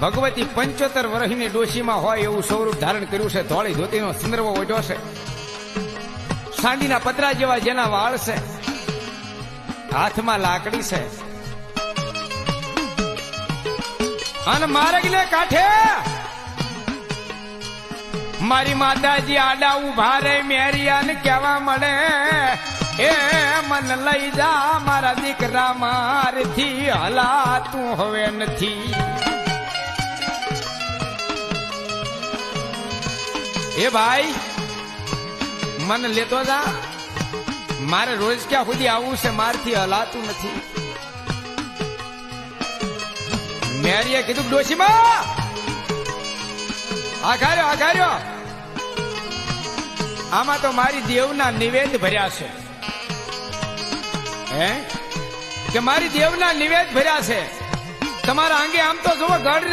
ભગવતી પંચોતેર વર્ષની ડોશીમાં હોય એવું સ્વરૂપ ધારણ કર્યું છે. ધોળી ધોતીનો સંદર્ભ ઓઢ્યો છે. સાંડીના પતરા જેવા જેના વાળ છે. હાથમાં લાકડી છે. અને માર્ગને કાંઠે મારી માતાજી આડા ઊભા રે, મેરિયાને કેવા મળે, એ મન લઈ જા મારા દીકરા, મારથી હલાતું હવે નથી. એ ભાઈ, મને લેતો જા. મારે રોજ ક્યાં સુધી આવવું છે મારથી હલાતું નથી. મેરીએ કીધું ડોશીમાં! આઘાર્યો આઘાર્યો! આમાં તો મારી દેવના નિવેદ ભર્યા છે. હે? કે મારી દેવના નિવેદ ભર્યા છે? તમારા અંગે આમ તો જુઓ ગઢ